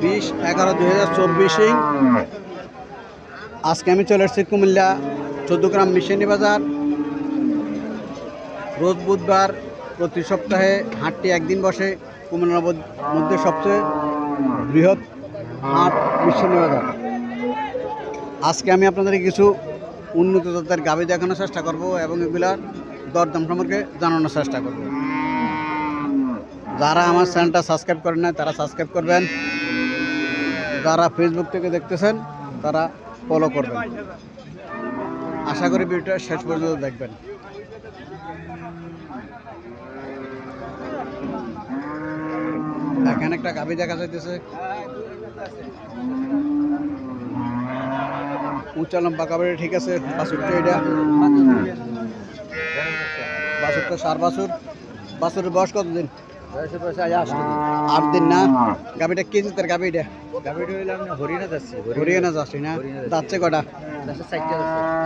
বিশ, এগারো দুই হাজার চব্বিশে। আজকে আমি চলে এসেছি কুমিল্লা, চোদ্দ গ্রাম মিশনি বাজার। রোজ বুধবার প্রতি সপ্তাহে হাটটি একদিন বসে, কুমিল্লার মধ্য- সবচেয়ে বৃহৎ হাট মিশনি বাজার। আজকে আমি আপনাদের কিছু উন্নত জাতের গাভী দেখানোর চেষ্টা করব এবং এগুলার দরদাম সম্পর্কে জানানোর চেষ্টা করব। যারা আমার চ্যানেলটা সাবস্ক্রাইব করেন না তারা সাবস্ক্রাইব করবেন। যারা ফেসবুক থেকে দেখতেছেন, তারা ফলো করবেন। আশা করি ভিডিওটা শেষ পর্যন্ত দেখবেন। এখানে একটা গাভী দেখা যাইতেছে। উঁচা লম্বা কাপড়ে ঠিক আছে বাছুরটা এটা। বাছুরটা সার বাছুর। বাছুরের বয়স কতদিন? আট দিন না গাভিটা কি তার গাভি এটা? হরিয়ানা যাচ্ছি হরিয়ানা যাচ্ছি না? যাচ্ছে। কটা?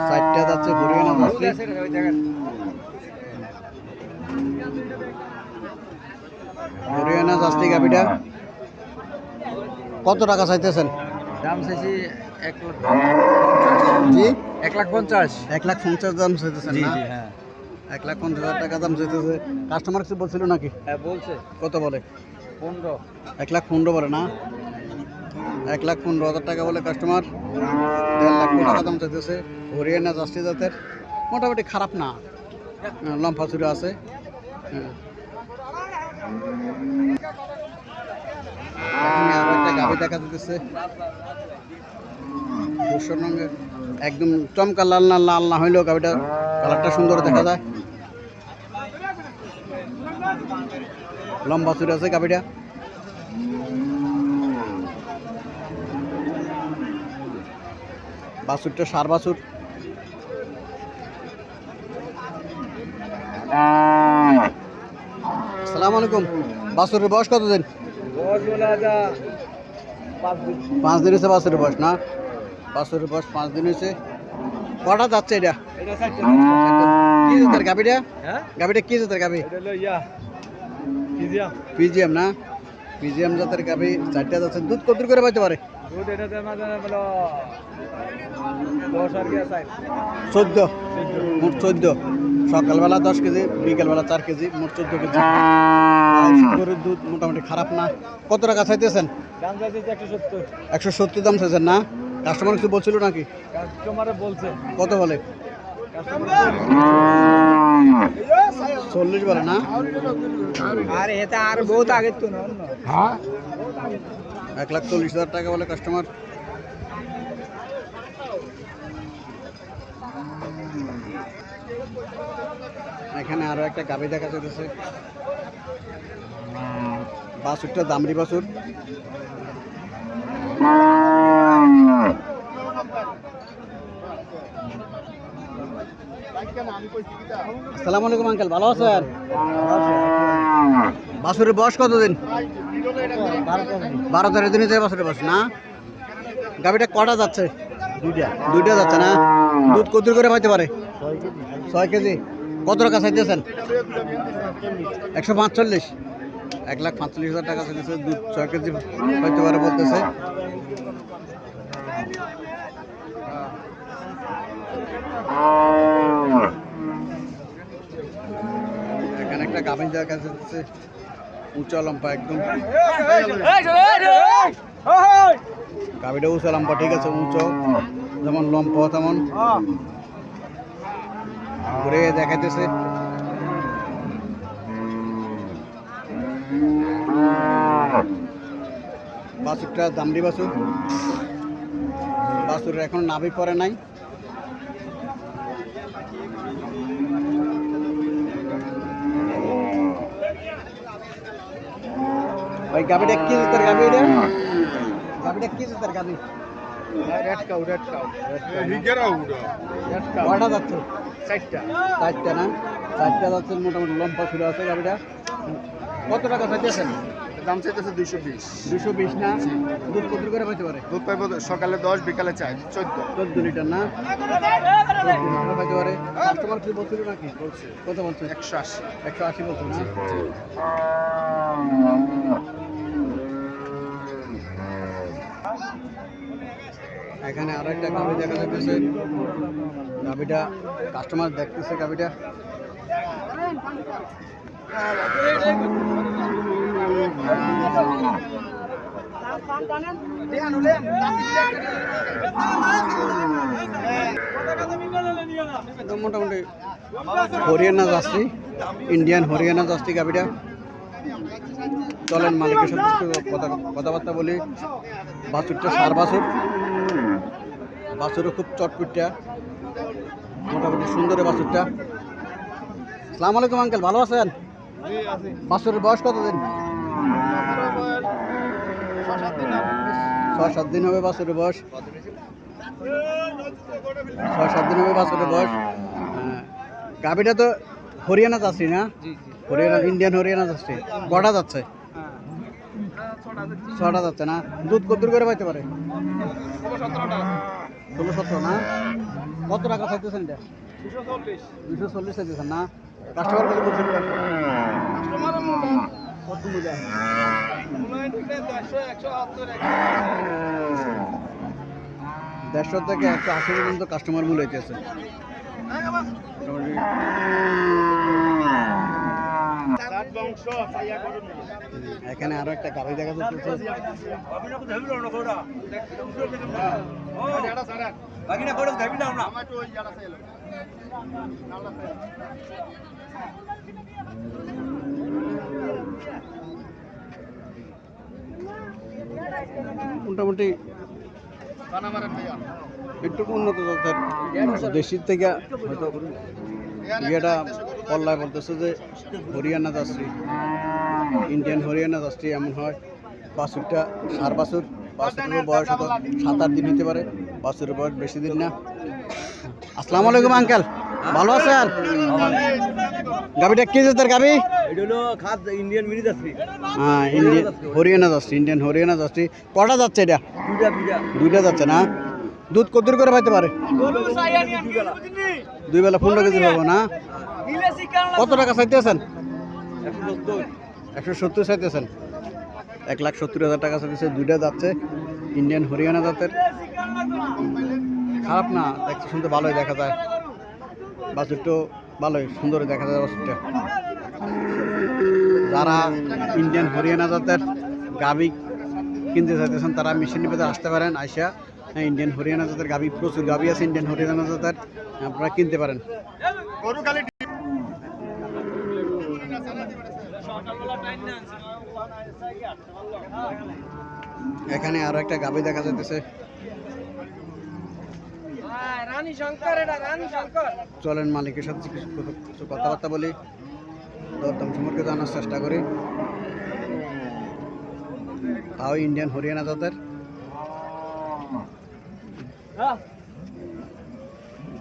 চারটা যাচ্ছে। হরিয়ানা যাচ্ছে হরিয়ানা যাচ্ছে। গাভিটা। কত টাকা চাইতেছেন? দাম চাইছি এক লাখ জি? এক লাখ পঞ্চাশ। এক লাখ পঞ্চাশ দাম চাইতেছেন জি হ্যাঁ। এক লাখ পঞ্চাশ হাজার টাকা দাম চাইতেছে। কাস্টমার কিছু বলছিল নাকি? হ্যাঁ বলছে। কত বলে? পনেরো। এক লাখ পনেরো বলে না? এক লাখ পনেরো হাজার টাকা বলে কাস্টমার দেড় লাখ টাকা দাম চাইতেছে। হরিয়ানা জাস্তি জাতের। মোটামুটি খারাপ না। আহ, লম্ফা চুরে আছে। হ্যাঁ। গাভি দেখা যাচ্ছে ধূসর রঙের। একদম চমকা লাল না লাল না হইলেও গাভিটা কালারটা সুন্দর দেখা যায়। লম্বা চুরে আছে গাভিটা। বাছুরটা সার বাছুর। সালাম আলাইকুম। বাছুরের বয়স কতদিন? পাঁচ দিন হয়েছে বাছুরের বয়স, না? বাছুরের বয়স পাঁচ দিন হয়েছে। কটা যাচ্ছে এটা। কি জাতের হ্যাঁ? কি জাতের গাভি এটা হলো ইয়া ফিজিয়াম। পিজিএম না? পিজিএম জাতের গাভি চারটা যাচ্ছে। দুধ কত করে পাইতে পারে? চোদ্দ। মোট চোদ্দ। সকালবেলা দশ কেজি বিকেলবেলা চার কেজি মোট চোদ্দ কেজি। গরুর দুধ মোটামুটি খারাপ না। কত টাকা চাইতেছেন? একশো সত্তর দাম চাইছেন না? কাস্টমার কিছু বলছিল নাকি? কাস্টমারে বলছে। কত বলে? চল্লিশ বলে না? আর এটা আর বহুত আগে তো না এক লাখ চল্লিশ হাজার টাকা বলে কাস্টমার। এখানে আরও একটা গাভি দেখা যাচ্ছে বাসুরটা দামরি বাছুর আসসালামু আলাইকুম আঙ্কেল। ভালো আছেন? বাছুরের বয়স কতদিন? বারো তেরো দিনে যায় বছরের বয়স না? গাভিটা কটা যাচ্ছে? দুইটা। দুইটা যাচ্ছে না? দুধ কত করে পাইতে পারে? ছয় কেজি। কত টাকা চাইতেছেন? একশো পাঁচচল্লিশ। এক লাখ পাঁচচল্লিশ হাজার টাকা চাইতেছে দুধ ছয় কেজি পাইতে পারে বলতেছে। এখানে একটা গাভিন যাচ্ছে, উঁচা লম্বা একদম। গাভিটা উঁচা লম্বা, ঠিক আছে, উঁচু। যেমন লম্বা, তেমন। ঘুরে দেখাইতেছে। বাছুরটা দামড়ি বাছুর। বাছুরের এখন নাভি পরে নাই। ওই গাবিটা কি জাতের গাবি এটা গাবিটা কি জাতের গাবি রেড কাউ রেড কাউ কয়টা যাচ্ছে? চারটা। চারটা না? চারটা যাচ্ছে মোটামুটি লম্বা ছিল আছে গাবিটা কত টাকা চাইতেছেন? দাম চাইতেছে দুইশো বিশ। দুশো বিশ না? দুধ কত করে পাইতে পারে? দুধ পাইব সকালে দশ বিকালে চাই চোদ্দ। চোদ্দ লিটার না? পারে। কাস্টমার কি বলছিল নাকি? বলছে। কত বলছে? একশো আশি। একশো আশি বলছে না? এখানে আরও একটা গাভি দেখা যাচ্ছে গাভিটা কাস্টমার দেখতেছে, গাভিটা। মোটামুটি হরিয়ানা যাচ্ছি ইন্ডিয়ান হরিয়ানা যাচ্ছি গাভিটা। চলেন মালিকের সাথে কথা কথাবার্তা বলি। বাছুরটা সার বাছুর। বাছুরও খুব চটপিটটা মোটামুটি সুন্দর এই বাছুরটা। সালাম আলাইকুম আঙ্কেল ভালো আছেন? বাছুরের বয়স কত দিন ছয় সাত দিন হবে বাছুরের বয়স। ছয় সাত দিন হবে বাছুরের বয়স। হ্যাঁ। গাভিটা তো হরিয়ানা যাচ্ছি না? হরিয়ানা ইন্ডিয়ান হরিয়ানা যাচ্ছে কটা যাচ্ছে? ছটা যাচ্ছে না? দুধ কত করে পাইতে পারে? ষোলো সতেরো না? কত টাকা চাইতেছেন এটা? দুশো চল্লিশ চাইতেছেন না? কাস্টমার কত বলছেন? দেড়শো থেকে একশো আশি পর্যন্ত কাস্টমার মূল্য হইতেছে। এখানে আরও একটা গাড়ি দেখা যাচ্ছে। মোটামুটি একটু উন্নত দেশির থেকে হয়তো ইয়েটা পল্লায় বলতেছে যে হরিয়ানা যাত্রী ইন্ডিয়ান হরিয়ানা যাত্রী এমন হয়। বাছুরটা সার বাছুর বাছুরের বয়স হতো সাত আট দিন হতে পারে বাছুরের বয়স বেশি দিন না। আসসালামু আলাইকুম আঙ্কেল। ভালো আছেন? গাবিটা কি জাতের গাবি? হ্যাঁ ইন্ডিয়ান হরিয়ানা যাত্রী ইন্ডিয়ান হরিয়ানা যাত্রী। কটা যাচ্ছে এটা? দুইটা যাচ্ছে না? দুধ কত করে পাইতে পারে? দুই বেলা পনেরো কেজি পাবো না? কত টাকা চাইতেছেন? একশো সত্তর। চাইতেছেন? এক লাখ সত্তর হাজার টাকা চাইতেছে দুইটা যাচ্ছে ইন্ডিয়ান হরিয়ানা জাতের। খারাপ না দেখতে শুনতে ভালোই দেখা যায়। বাছুরটাও ভালোই সুন্দর দেখা যায় বাছুরটা যারা ইন্ডিয়ান হরিয়ানা জাতের গাবি কিনতে চাইতেছেন তারা মেশিনের ভেতরে আসতে পারেন আইসা হ্যাঁ, ইন্ডিয়ান হরিয়ানা জাতের গাবি প্রচুর গাবি আছে ইন্ডিয়ান হরিয়ানা জাতের আপনারা কিনতে পারেন। এখানে আরও একটা গাবি দেখা যাইতেছে। শঙ্কর চলেন মালিকের সাথে কিছু কিছু কথাবার্তা বলি। দরদাম সম্পর্কে জানার চেষ্টা করি। তাও ইন্ডিয়ান হরিয়ানা জাতের।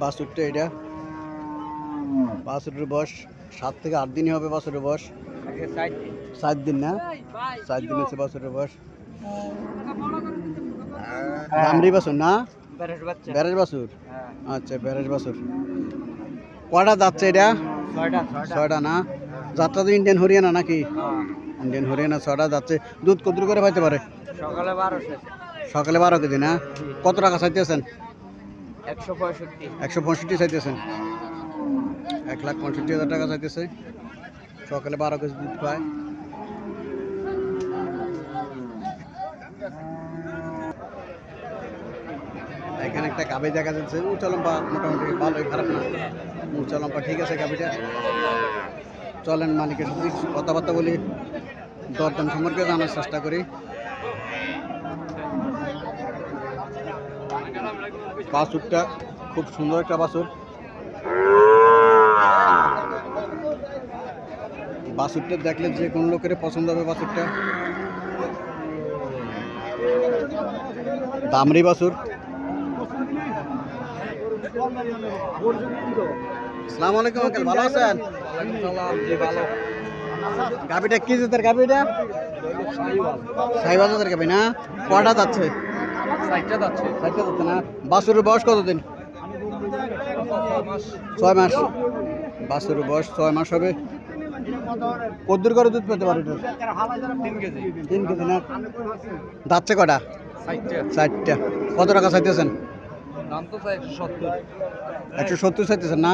বাছুরটা এটা বাছুরের বয়স সাত থেকে আট দিনই হবে বাছুরের বয়স। সাত দিন। না? সাত দিন হচ্ছে বাছুরের বয়স। দামরি বাছুর না? ব্যারেজ বাছুর? হ্যাঁ। আচ্ছা ব্যারেজ বাছুর। কটা যাচ্ছে এটা? ছয়টা না? যাত্রা তো ইন্ডিয়ান হরিয়ানা নাকি? ইন্ডিয়ান হরিয়ানা ছয়টা যাচ্ছে। দুধ কত করে পাইতে পারে? সকালে বারোশো। সকালে বারো কেজি না কত টাকা চাইতেছেন? একশো পঁয়ষট্টি। একশো পঁয়ষট্টি চাইতেছেন। এক লাখ পঁয়ষট্টি হাজার টাকা চাইতেছে। সকালে বারো কেজি দুধ পায় এখানে একটা গাভি দেখা যাচ্ছে। উঁচা লম্বা মোটামুটি ভালোই খারাপ না। উঁচা লম্বা ঠিক আছে গাভিটা। চলেন মালিকের সাথে কথাবার্তা বলি। দরদাম সম্পর্কে জানার চেষ্টা করি। বাছুরটা খুব সুন্দর একটা বাছুর। বাছুরটা দেখলে যে কোনো লোকের পছন্দ হবে বাসুরটা? দামরি বাসুর। আসসালামু আলাইকুম আঙ্কেল ভালো আছেন? গাবিটা কি জাতের গাবিটা সাইবা জাতের গাবি না? কটা যাচ্ছে? যাচ্ছে। না? বাছুরের বয়স কতদিন? ছয় মাস। বাছুরের বয়স ছয় মাস হবে। কদ্দুর করে দুধ পেতে পারে? তিন কেজি তিন কেজি না? যাচ্ছে কটা ষাটটা চারটা কত টাকা চাইতেছেন? দাম একশো সত্তর। চাইতেছেন না?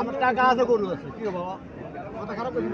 আমার টাকা আছে গরু আছে। কি বাবা? কথা খারাপ করছি